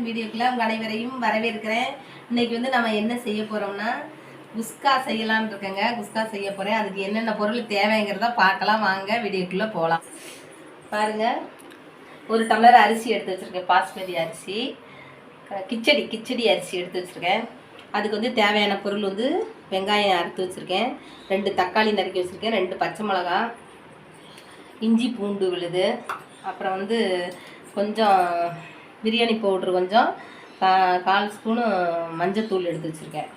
Kitchen வீடியோக்குள்ள உங்கள் அனைவரையும் வரவேற்கிறேன். இன்னைக்கு வந்து நம்ம என்ன செய்ய போறோம்னா குஸ்கா செய்யலாம்னு இருக்கேங்க. குஸ்கா செய்ய போறேன். அதுக்கு என்னென்ன பொருள் தேவைங்கிறத பார்க்கலாம். வாங்க வீடியோக்குள்ள போகலாம் பாருங்க. ஒரு டம்ளர் அரிசி எடுத்து வச்சிருக்கேன். பாஸ்மதி அரிசி. கிச்சடி கிச்சடி அரிசி எடுத்து வச்சிருக்கேன். அதுக்கு வந்து தேவையான பொருள் வந்து வெங்காயம் அறுத்து வச்சிருக்கேன். ரெண்டு தக்காளி நறுக்கி வச்சிருக்கேன். ரெண்டு பச்சை மிளகாய் இஞ்சி பூண்டு விழுது. அப்புறம் வந்து கொஞ்சம் பிரியாணி பவுட்ரு கொஞ்சம் கா- கால் ஸ்பூனு மஞ்சத்தூள் எடுத்து வச்சுருக்கேன்.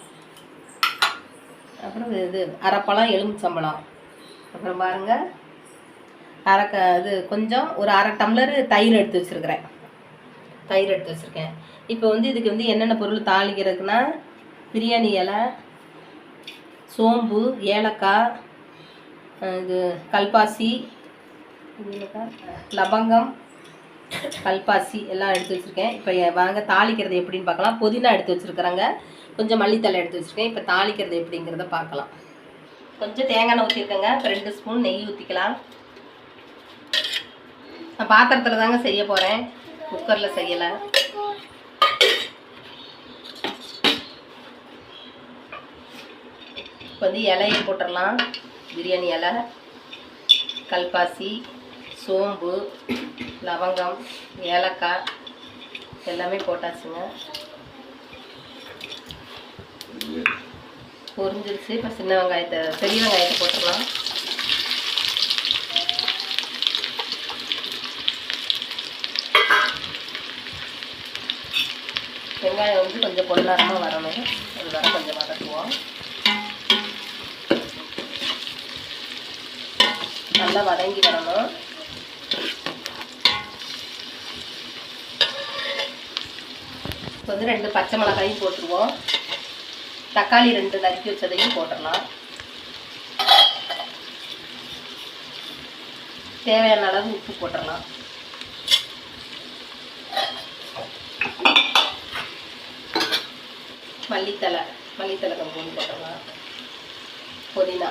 அப்புறம் இது அரைப்பழம் எலுமிச்சம்பழம் அப்புறம் பாருங்கள் அரை க இது கொஞ்சம் ஒரு அரை டம்ளர் தயிர் எடுத்து வச்சுருக்கிறேன். தயிர் எடுத்து வச்சுருக்கேன். இப்போ வந்து இதுக்கு வந்து என்னென்ன பொருள் தாளிக்கிறதுக்குன்னா பிரியாணி இலை சோம்பு ஏலக்காய் இது கல்பாசி லவங்கம் கல்பாசி எல்லாம் எடுத்து வச்சுருக்கேன். இப்போ வாங்க தாளிக்கிறது எப்படின்னு பார்க்கலாம். புதினா எடுத்து வச்சுருக்குறாங்க. கொஞ்சம் மல்லித்தலை எடுத்து வச்சுருக்கேன். இப்போ தாளிக்கிறது எப்படிங்கிறத பார்க்கலாம். கொஞ்சம் தேங்காய் எண்ணெய் ஊற்றிருக்கேங்க இப்போ ரெண்டு ஸ்பூன் நெய் ஊற்றிக்கலாம் நான் பாத்திரத்தில் தாங்க செய்ய போகிறேன் குக்கரில் செய்யலை. இப்போ வந்து இலையை போட்டுடலாம் பிரியாணி இலை கல்பாசி சோம்பு லவங்கம் ஏலக்காய் எல்லாமே போட்டாச்சுங்க. பொரிஞ்சிருச்சு. இப்போ சின்ன வெங்காயத்தை பெரிய வெங்காயத்தை போட்டுக்கலாம் வெங்காயம் வந்து கொஞ்சம் பொன்னரமாக வரணும். அது வர கொஞ்சம் வதக்குவோம். நல்லா வதங்கி வரணும். இப்போ வந்து ரெண்டு பச்சை மிளகாயும் போட்டுருவோம். தக்காளி ரெண்டு நறுக்கி வச்சதையும் போட்டுடலாம். தேவையான அளவு உப்பு போட்டுடலாம். மல்லித்தலை மல்லித்தலை கொஞ்சம் போட்டுடலாம். புதினா.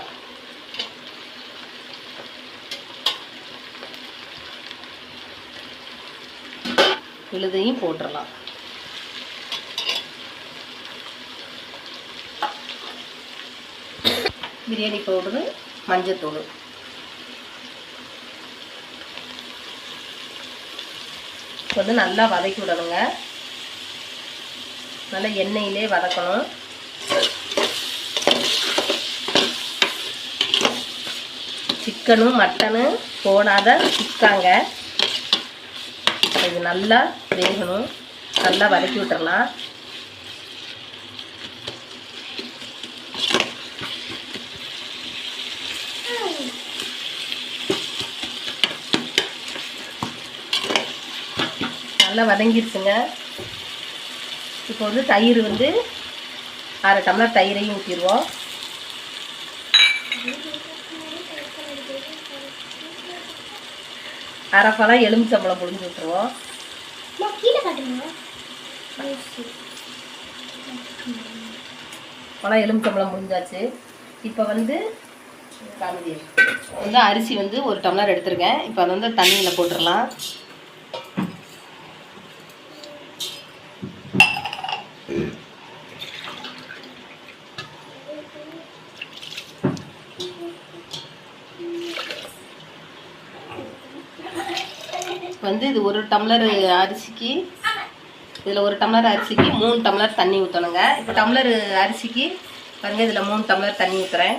விழுதையும் போட்டுடலாம். பிரியாணி பவுடரு மஞ்சத்தூள். வந்து நல்லா வதக்கி விடணுங்க. நல்லா எண்ணெயிலே வதக்கணும். சிக்கனும் மட்டனும் போடாத சிக்காங்க. இது நல்லா வேகணும். நல்லா வதக்கி விட்டுறலாம். நல்லா வதங்கிருச்சுங்க. இப்போ வந்து தயிர் வந்து அரை டம்ளர் தயிரையும் ஊற்றிடுவோம் அரை பழம் எலுமிச்சம்பழம் புழிஞ்சு விட்டுருவோம் பழம் எலுமிச்சம்பழம் முடிஞ்சாச்சு இப்போ வந்து வந்து அரிசி வந்து ஒரு டம்ளர் எடுத்திருக்கேன் இப்போ அதை வந்து தண்ணியில் போட்டுடலாம் வந்து இது ஒரு டம்ளர் அரிசிக்கு இதில் ஒரு டம்ளர் அரிசிக்கு மூணு டம்ளர் தண்ணி ஊற்றணுங்க இப்போ டம்ளர் அரிசிக்கு பாருங்க இதில் மூணு டம்ளர் தண்ணி ஊற்றுறேன்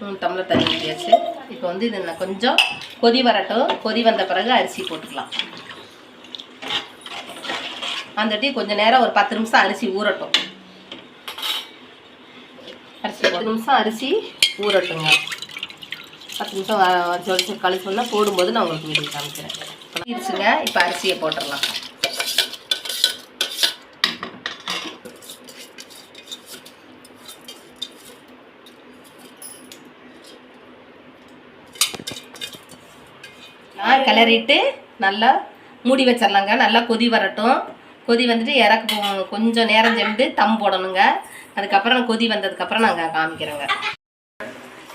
மூணு டம்ளர் தண்ணி ஊற்றியாச்சு இப்போ வந்து இது நான் கொஞ்சம் கொதி வரட்டும். கொதி வந்த பிறகு அரிசி போட்டுக்கலாம். வந்துட்டு கொஞ்சம் நேரம் ஒரு பத்து நிமிஷம் அரிசி ஊறட்டும். பத்து நிமிஷம் அரிசி ஊறட்டுங்க. பத்து நிமிஷம் வ- வச்சு கழிச்சோன்னா போடும்போது நான் உங்களுக்கு வீடியோ காமிக்கிறேன். இருச்சுங்க இப்போ அரிசியை போட்டுடலாம். நான் கிளறிட்டு நல்லா மூடி வச்சிடலாங்க நல்லா கொதி வரட்டும். கொதி வந்துட்டு இறக்க கொஞ்சம் நேரம் சென்று தம் போடணுங்க. அதுக்கப்புறம் கொதி வந்ததுக்கப்புறம் நாங்கள் காமிக்கிறோங்க.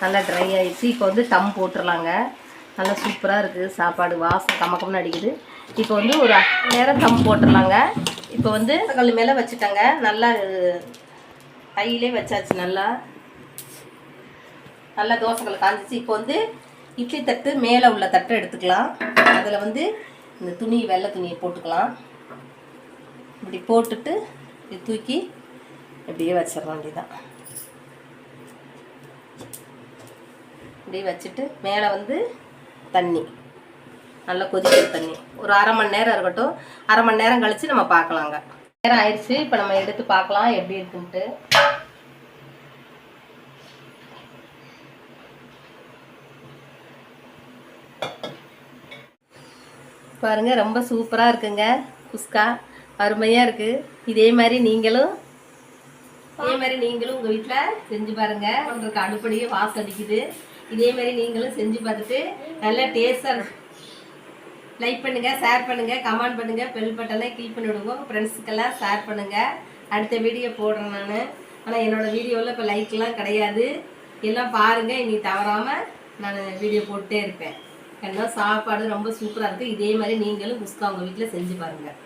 நல்லா ட்ரை ஆகிடுச்சு இப்போ வந்து தம் போட்டுடலாங்க நல்லா சூப்பராக இருக்குது சாப்பாடு வாசம் கமக்கம்னு அடிக்குது. இப்போ வந்து ஒரு நேரம் தம் போட்டுடலாங்க இப்போ வந்து கல் மேலே வச்சுட்டேங்க. நல்லா கையிலே வச்சாச்சு நல்லா. நல்லா தோசைகள் காஞ்சிச்சு. இப்போ வந்து இட்லி தட்டு மேலே உள்ள தட்டை எடுத்துக்கலாம். அதில் வந்து இந்த துணி வெள்ளை துணியை போட்டுக்கலாம். இப்படி போட்டுட்டு இது தூக்கி இப்படியே வச்சிட வேண்டியதான் இப்படியே வச்சுட்டு மேலே வந்து தண்ணி. நல்லா கொதிக்கிற தண்ணி. ஒரு அரை மணி நேரம் இருக்கட்டும். அரை மணி நேரம் கழித்து நம்ம பார்க்கலாங்க. நேரம் ஆயிடுச்சு. இப்போ நம்ம எடுத்து பார்க்கலாம். எப்படி இருக்குன்ட்டு. பாருங்க ரொம்ப சூப்பராக இருக்குங்க. குஸ்கா. அருமையாக இருக்குது இதே மாதிரி நீங்களும் இதே மாதிரி நீங்களும் உங்கள் வீட்டில் செஞ்சு பாருங்க. உங்களுக்கு அடுப்படியே வாசம் அடிக்குது. இதே மாதிரி நீங்களும் செஞ்சு பார்த்துட்டு நல்லா டேஸ்டாக லைக் பண்ணுங்க ஷேர் பண்ணுங்க கமெண்ட் பண்ணுங்க பெல் பட்டனை கிளிக் பண்ணி விடுவோம் ஃப்ரெண்ட்ஸுக்கெல்லாம் ஷேர் பண்ணுங்க. அடுத்த வீடியோ போடுறேன் நான். ஆனால் என்னோட வீடியோவில் இப்போ லைக்லாம் கிடையாது. எல்லாம் பாருங்க இனி தவறாமல் நான் வீடியோ போட்டுட்டே இருப்பேன். ஏன்னா சாப்பாடு ரொம்ப சூப்பராக இருக்குது இதே மாதிரி நீங்களும் குஸ்கா உங்கள் வீட்டில் செஞ்சு பாருங்கள்